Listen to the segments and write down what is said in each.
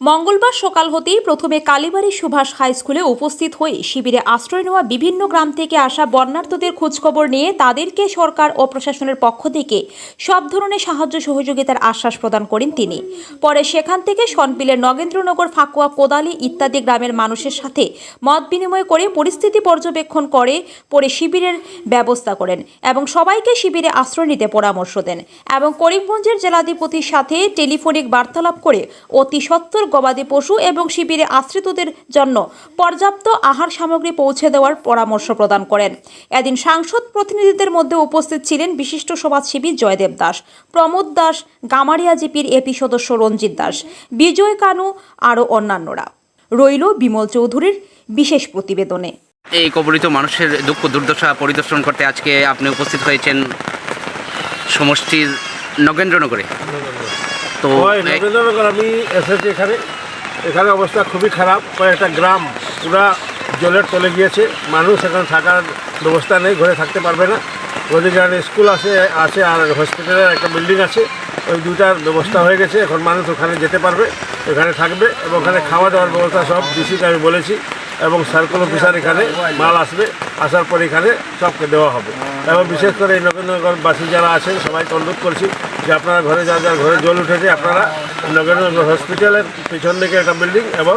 মঙ্গলবার সকাল হতেই প্রথমে কালীবাড়ি সুভাষ হাই স্কুলে উপস্থিত হয়ে শিবিরে আশ্রয় নেওয়া বিভিন্ন গ্রাম থেকে আসা বন্যার্থদের খোঁজখবর নিয়ে তাদেরকে সরকার ও প্রশাসনের পক্ষ থেকে সব ধরনের সাহায্য সহযোগিতার আশ্বাস প্রদান করেন তিনি। পরে সেখান থেকে সনপিলের নগেন্দ্রনগর, ফাকুয়া, কোদালি ইত্যাদি গ্রামের মানুষের সাথে মত বিনিময় করে পরিস্থিতি পর্যবেক্ষণ করে, পরে শিবিরের ব্যবস্থা করেন এবং সবাইকে শিবিরে আশ্রয় নিতে পরামর্শ দেন এবং করিমগঞ্জের জেলাধিপতির সাথে টেলিফোনিক বার্তালাপ করে অতি সত্বর গবাদি পশু এবং শিবিরে আশ্রিতদের জন্য পর্যাপ্ত আহার সামগ্রী পৌঁছে দেওয়ার পরামর্শ প্রদান করেন। এদিন সাংসদ প্রতিনিধিদের মধ্যে উপস্থিত ছিলেন বিশিষ্ট সমাজসেবী জয়দেব দাস, প্রমোদ দাস, গামারিয়া জিপির এপি সদস্য রঞ্জিত দাস, বিজয় কানু, আরও অন্যান্যরা। রইল বিমল চৌধুরীর বিশেষ প্রতিবেদনে। এই কবলিত মানুষের দুঃখ দুর্দশা পরিদর্শন করতে আজকে আপনি উপস্থিত হয়েছেন সমষ্টির নগেন্দ্রনগরে। তো ওই এ- আমি এসেছি এখানে। এখানে অবস্থা খুবই খারাপ। কয়েকটা গ্রাম পুরা জলের তলে গিয়েছে। মানুষ এখানে থাকার ব্যবস্থা নেই ঘরে থাকতে পারবে না। ওদিকে আর স্কুল আছে আছে আর হসপিটালের একটা বিল্ডিং আছে। ওই দুটার ব্যবস্থা হয়ে গেছে। এখন মানুষ ওখানে যেতে পারবে ওখানে থাকবে এবং ওখানে খাওয়া দাওয়ার ব্যবস্থা সব ডিসিকে আমি বলেছি এবং সার্কেল অফিসার এখানে মাল আসবে। আসার পর এখানে সবকে দেওয়া হবে। এবং বিশেষ করে এই নগেন্দ্রনগরবাসী যারা আছেন সবাইকে অনুরোধ করছি যে আপনারা ঘরে যা যার ঘরে জল উঠেছে আপনারা নগেন্দ্রনগর হসপিটালের পিছন দিকে একটা বিল্ডিং এবং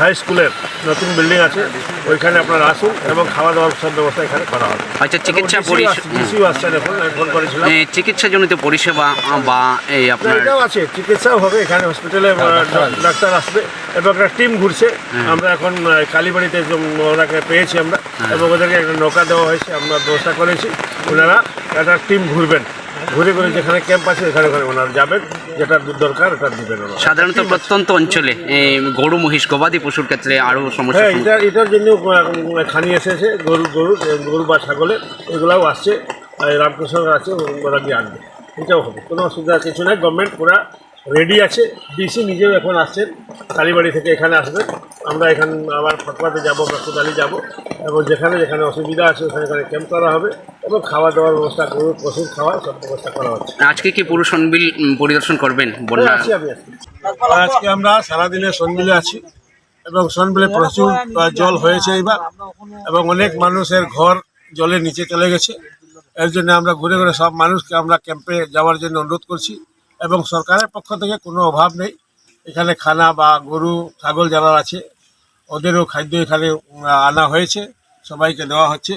হাই স্কুলের নতুন বিল্ডিং আছে ওইখানে আপনারা আসুন এবং খাওয়া দাওয়ার সব ব্যবস্থা এখানে করা হবে। আচ্ছা চিকিৎসা করেছিলাম। চিকিৎসাজনিত পরিষেবা বা এই আপনার এটাও আছে চিকিৎসাও হবে এখানে হসপিটালে ডাক্তার আসবে এবং একটা টিম ঘুরছে। আমরা এখন কালীবাড়িতে ওনাকে পেয়েছি আমরা এবং ওদেরকে একটা নৌকা দেওয়া হয়েছে আমরা ব্যবস্থা করেছি। ওনারা একটা টিম ঘুরবেন। ঘুরে ঘুরে যেখানে ক্যাম্প আছে এখানে ওখানে ওনারা যাবেন। যেটা দরকার ওটা দিবেন সাধারণত প্রত্যন্ত অঞ্চলে গরু মহিষ গবাদি পশুর ক্ষেত্রে আরও সমস্যা হ্যাঁ এটা এটার জন্য খানি এসেছে গরু গরু গরু বা ছাগলের এগুলাও আসছে আর রামকৃষ্ণ আছে ওরা দিয়ে আনবে। এটাও হবে কোনো অসুবিধা কিছু নাই গভর্নমেন্ট পুরা রেডি আছে। ডিসি নিজেও এখন আসছেন কালীবাড়ি থেকে এখানে আসবেন। আমরা এখান আবার ফটোয়াতে যাব বা কোদালি যাব। এবং যেখানে যেখানে অসুবিধা আছে ওখানে এখানে ক্যাম্প করা হবে এবং খাওয়া দাওয়ার ব্যবস্থা গরু পশুর খাওয়া সব ব্যবস্থা করা হচ্ছে আজকে কি পুরুষ বিল পরিদর্শন করবেন হ্যাঁ, বন্যা আছি আমি আজকে আমরা সারাদিনে সনবিলে আছি এবং সনবিলে প্রচুর জল হয়েছে এবার এবং অনেক মানুষের ঘর জলের নিচে চলে গেছে। এর জন্য আমরা ঘুরে ঘুরে সব মানুষকে আমরা ক্যাম্পে যাওয়ার জন্য অনুরোধ করছি এবং সরকারের পক্ষ থেকে কোনো অভাব নেই। এখানে খানা বা গরু ছাগল যারা আছে ওদেরও খাদ্য এখানে আনা হয়েছে। সবাইকে দেওয়া হচ্ছে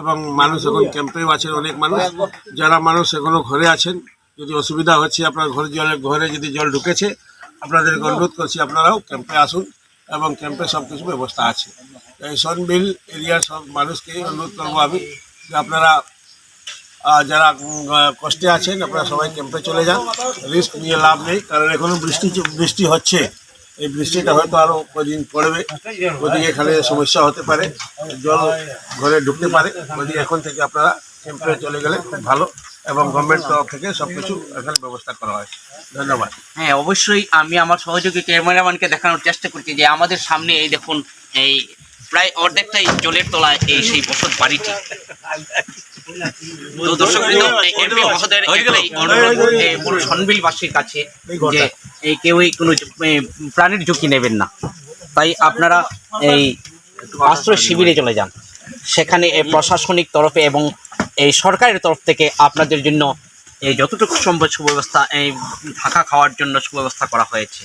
এবং মানুষ এখন ক্যাম্পেও আছেন অনেক মানুষ। যারা মানুষ এখনও ঘরে আছেন, যদি অসুবিধা হচ্ছে, আপনার ঘরে জলে, ঘরে যদি জল ঢুকেছে, আপনাদেরকে অনুরোধ করছি, আপনারাও ক্যাম্পে আসুন এবং ক্যাম্পে সব কিছু ব্যবস্থা আছে। এই সনবিল এরিয়ার সব মানুষকে অনুরোধ করব আমি যে আপনারা যারা কষ্টে আছেন, আপনারা সবাই ক্যাম্পে চলে যান। রিস্ক নিয়ে লাভ নেই, কারণ এখনও বৃষ্টি বৃষ্টি হচ্ছে। এই বৃষ্টিটা হয়তো আরও কদিন পড়বে। ওদিকে এখানে সমস্যা হতে পারে, জল ঘরে ঢুকতে পারে। ওদিকে এখন থেকে আপনারা ক্যাম্পে চলে গেলে খুব ভালো এবং গভর্নমেন্ট তরফ থেকে সব কিছু এখানে ব্যবস্থা করা হয়। ধন্যবাদ। হ্যাঁ অবশ্যই আমি আমার সহযোগী ক্যামেরাম্যানকে দেখানোর চেষ্টা করছি যে আমাদের সামনে এই দেখুন, এই প্রায় অর্ধেকটাই জলের তলায় এই সেই বসত বাড়িটি। দর্শক অনুরোধ সনবিলবাসীর কাছে যে এই কেউই কোনো প্রাণীর ঝুঁকি নেবেন না। তাই আপনারা এই আশ্রয় শিবিরে চলে যান। সেখানে এই প্রশাসনিক তরফে এবং এই সরকারের তরফ থেকে আপনাদের জন্য এই যতটুকু সম্ভব সুব্যবস্থা, এই থাকা খাওয়ার জন্য সুব্যবস্থা করা হয়েছে।